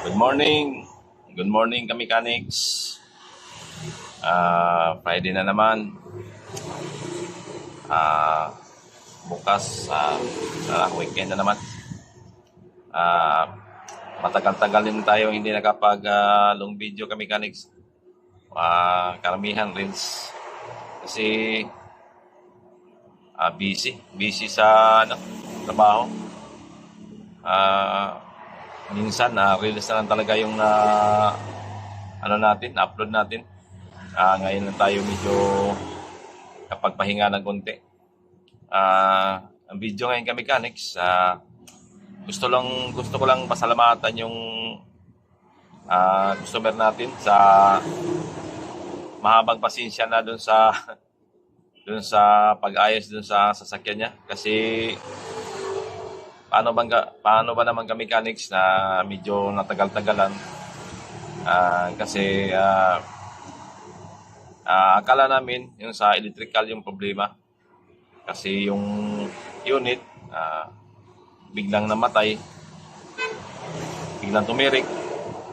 Good morning. Good morning ka mechanics. Ah, Friday na naman. Ah, bukas ah, weekend na naman. Ah, matagal-tagal din tayo hindi nakapag ah, long video ka mechanics. Ah, karamihan rin kasi ah, busy, busy sa ano, trabaho. Ah, minsan na release na lang talaga yung na ano natin, upload natin. Ah, ngayon lang tayo medyo kapag pahinga ng konti. Ah, ang video ngayon ka mechanics, ah, gusto lang gusto ko lang pasalamatan yung ah, customer natin sa mahabang pasensya na doon sa doon sa pag-ayos doon sa sasakyan niya kasi paano bang paano ba naman ka mechanics na medyo natagal-tagalan? Ah, kasi ah, ah, akala namin yung sa electrical yung problema. Kasi yung unit ah, biglang namatay. Biglang tumirik.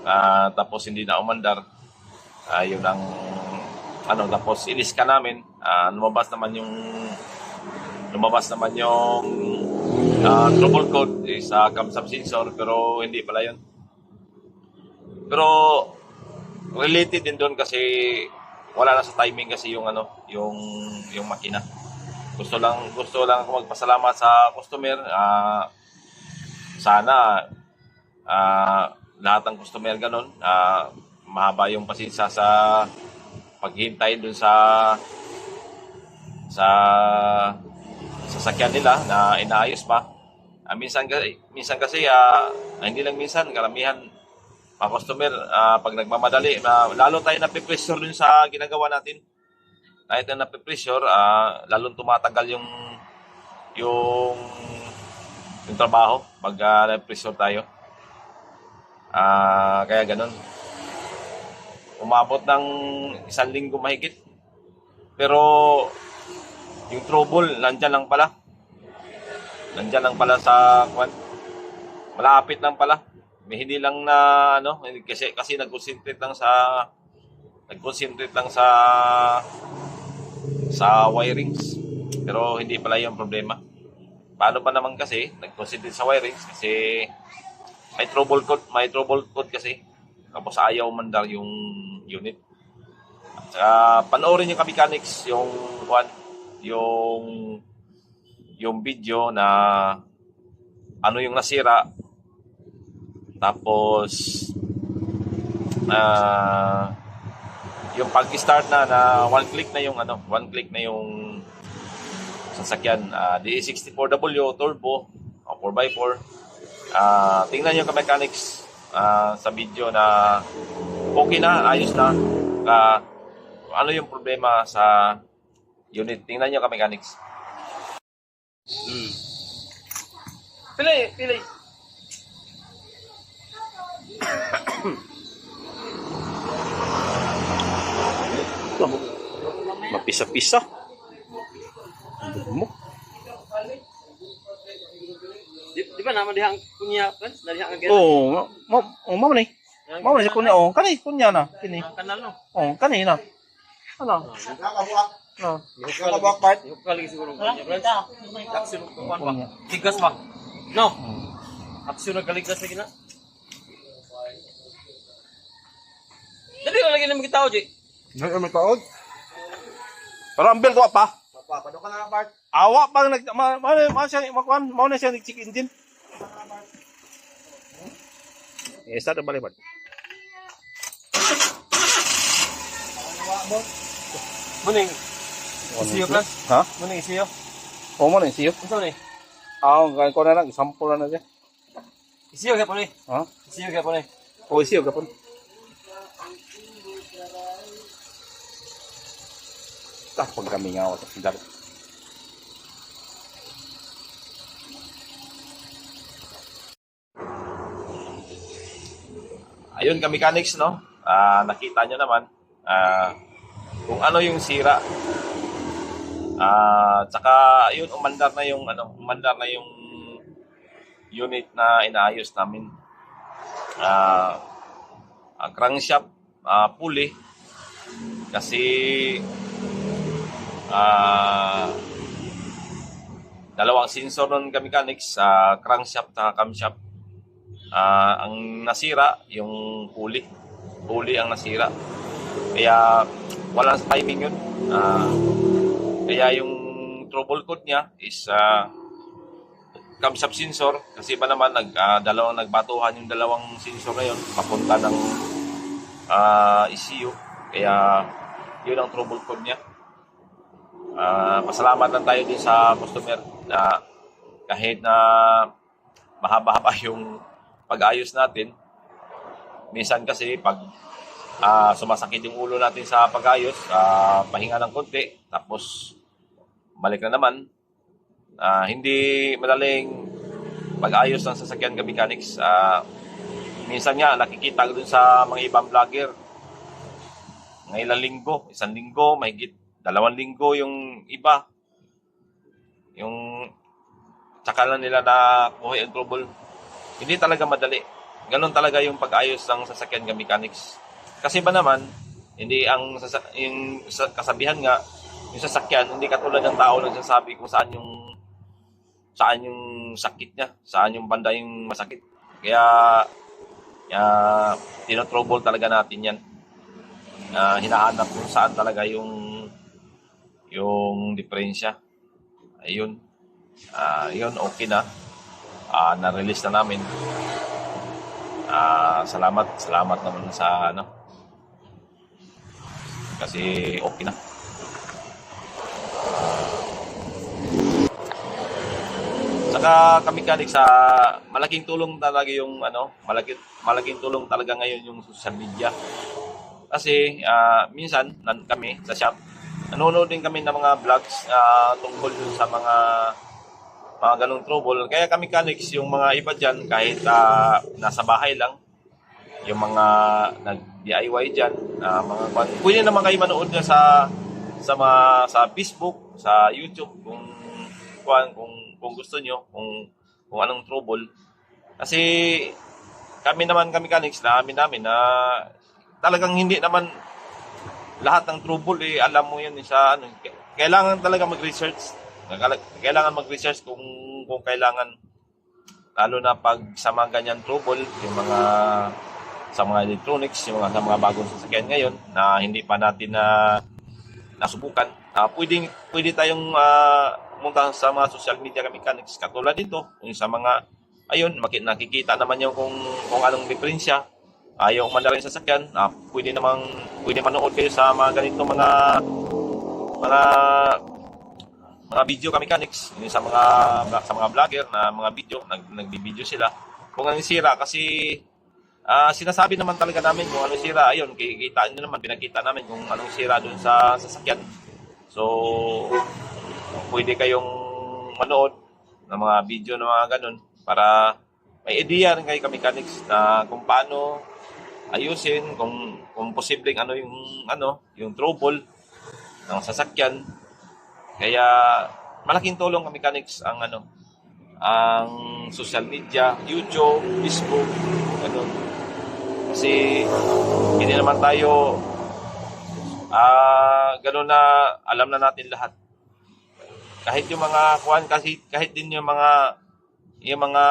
Ah, tapos hindi na umandar. Ah, yun ang ano tapos ilis ka namin. Ah, lumabas naman yung lumabas naman yung uh, trouble code is sa cam sub sensor pero hindi pala yun. Pero related din doon kasi wala na sa timing kasi yung ano, yung yung makina. Gusto lang gusto lang ako magpasalamat sa customer. Ah sana ah lahat ng customer ganun, ah mahaba yung pasensya sa paghintay doon sa sa sasakyan nila na inaayos pa. Ah, minsan kasi, minsan kasi ah, hindi lang minsan, karamihan mga customer, ah, pag nagmamadali, ah, lalo tayo napipressure dun sa ginagawa natin. Kahit na napipressure, ah, lalong tumatagal yung yung yung trabaho pag uh, napipressure tayo. Ah, kaya ganun. Umabot ng isang linggo mahigit. Pero yung trouble, nandyan lang pala. Nandyan lang pala sa kwan. Malapit lang pala. May hindi lang na ano, kasi kasi nag-concentrate lang sa nag-concentrate lang sa sa wirings. Pero hindi pala yung problema. Paano ba naman kasi nag-concentrate sa wirings kasi may trouble code, may trouble code kasi. Tapos ayaw mandar yung unit. Saka panoorin yung mechanics yung one yung yung video na ano yung nasira. Tapos ah yung pag-start na na one click na yung ano one click na yung sasakyan. Uh, DE64W turbo o 4x4 Ah, tingnan ka mechanics ah, sa video na okay na, ayos na. Ah, ano yung problema sa unit? Tingnan nyo ka mechanics. Hmm. Pili, pili. Mapisa-pisa. Mo? Di, di ba naman dihang kunya kan? Dihang agad. Oh, mo mo mo ni. Mo ni kunya oh, kani kunya na. Kini. Kanal no. Oh, kani na. Ano? No. Nakabak part. Yung kali siguro. Aksyon ko ba? Tigas ba? No. Aksyon na galigas lagi na. Dali ka lagi na magkitao, Ji. Ano may taod? Pero ang bill ko pa. Papado ka na part. Awa pang nag ma ma ma siya makuan, mao na siya nag-check engine. Eh, start balik balik. Muning. Isiyo plus. Ha? Muning isiyo. Oh, mo ni siyo. Unsa ni? Ah, gan ko na lang sample na siya. Isiyo gyapon ni. Ha? Isiyo gyapon ni. Oh, siyo gapon. Tak pag kami nga wala sa dali. Ayun ka mechanics, no? Ah, nakita nyo naman ah, kung ano yung sira. Ah, tsaka yun umandar na yung ano, umandar na yung unit na inaayos namin. ah ah, crankshaft ah, pulley. Kasi ah dalawang sensor ng mechanics sa crankshaft at camshaft Ah, ang nasira yung pulley. Pulley ang nasira. Kaya wala sa timing yun. Ah, kaya yung trouble code niya is ah, camshaft sensor. Kasi ba naman nag ah, dalawang nagbatuhan yung dalawang sensor na yun papunta ng ah, ECU kaya yun ang trouble code niya. Ah, pasalamat lang tayo din sa customer na kahit na mahaba-haba yung pag-ayos natin minsan kasi pag ah, sumasakit yung ulo natin sa pag-ayos ah, pahinga ng konti tapos balik na naman Ah, hindi madaling pag-ayos ng sasakyan ka mechanics. Ah, minsan nga nakikita ko dun sa mga ibang vlogger. Ng ilang linggo, isang linggo, mahigit dalawang linggo yung iba. Yung tsaka nila na kuha yung trouble. Hindi talaga madali. Ganon talaga yung pag-ayos ng sasakyan ka mechanics. Kasi ba naman, hindi ang yung sa- kasabihan nga, yung sasakyan, hindi katulad ng tao nagsasabi kung saan yung saan yung sakit niya, saan yung banda yung masakit. Kaya, kaya tinotrouble talaga natin yan. Ah, hinahanap kung saan talaga yung yung diferensya. Ayun. Ah, yun, okay na. Ah, na-release na namin. Ah, salamat, salamat naman sa ano. Kasi okay na. Saka kami kanik sa malaking tulong talaga yung ano, malaking malaking tulong talaga ngayon yung social media. Kasi ah, minsan nan kami sa shop, nanonood din kami ng mga vlogs ah, tungkol dun sa mga mga ganong trouble. Kaya kami kaniks yung mga iba dyan kahit ah, nasa bahay lang, yung mga nag-DIY dyan, ah, mga. Pwede naman kayo manood na sa sa mga, sa Facebook, sa YouTube kung kung, kung gusto nyo, kung kung anong trouble. Kasi kami naman kami mechanics na amin namin na talagang hindi naman lahat ng trouble eh alam mo yun eh, sa ano kailangan talaga mag-research kailangan mag-research kung kung kailangan lalo na pag sa mga ganyan trouble yung mga sa mga electronics yung mga sa mga bagong sasakyan ngayon na hindi pa natin na nasubukan ah pwedeng pwede tayong ah, pumunta sa mga social media mechanics katulad dito yung sa mga ayun nakikita naman yung kung kung anong diferensya. Ayaw man na rin sasakyan ah, pwede namang pwede manood kayo sa mga ganito mga mga mga video ka mechanics yung sa mga sa mga vlogger na mga video nag nagbibideo sila. Kung anong sira kasi ah sinasabi naman talaga namin kung anong sira. Ayun kikita niyo naman pinakita namin kung anong sira doon sa sasakyan. So pwede kayong manood ng mga video na mga ganun para may idea rin kayo ka mechanics na kung paano ayusin kung kung posibleng ano yung ano yung trouble ng sasakyan. Kaya malaking tulong ka mechanics ang ano ang social media YouTube Facebook ganun kasi hindi naman tayo ah ganun na alam na natin lahat kahit yung mga kuan kasi kahit din yung mga yung mga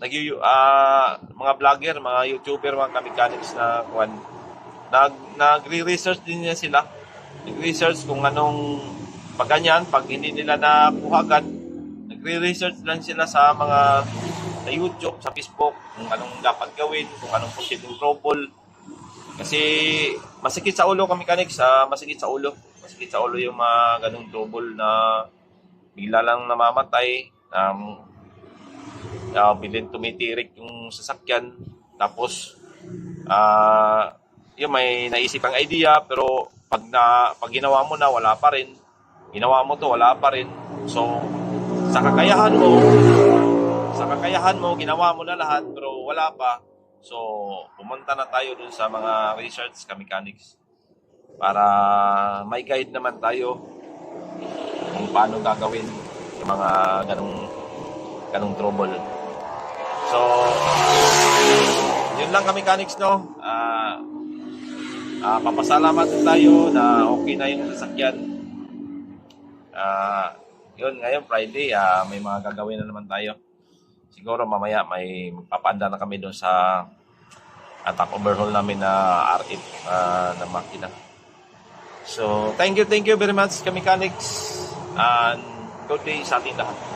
nag ah mga vlogger, mga YouTuber, mga mechanics na kuan nag nagre-research din niya sila. Nag-research kung anong pag ganyan, pag hindi nila nakuha agad, nagre-research lang sila sa mga sa YouTube, sa Facebook, kung anong dapat gawin, kung anong posibleng trouble. Kasi masakit sa ulo kami mechanics, ah, masakit sa ulo. Masakit sa ulo yung mga ganung trouble na bigla lang namamatay. Um, uh, bilin tumitirik yung sasakyan. Tapos, ah yung may naisip ang idea, pero pag, na, pag ginawa mo na, wala pa rin. Ginawa mo to, wala pa rin. So, sa kakayahan mo, sa kakayahan mo, ginawa mo na lahat, pero wala pa. So, pumunta na tayo dun sa mga research ka mechanics para may guide naman tayo kung paano gagawin yung mga ganong ganong trouble. So, yun lang kami mechanics no. Ah ah, papasalamat tayo na okay na yung sasakyan. Ah, yun ngayon Friday, ah, may mga gagawin na naman tayo. Siguro mamaya may magpapaanda na kami doon sa attack overhaul namin na R8 ah, na makina. So, thank you, thank you very much, ka mechanics. And good day sa ating lahat.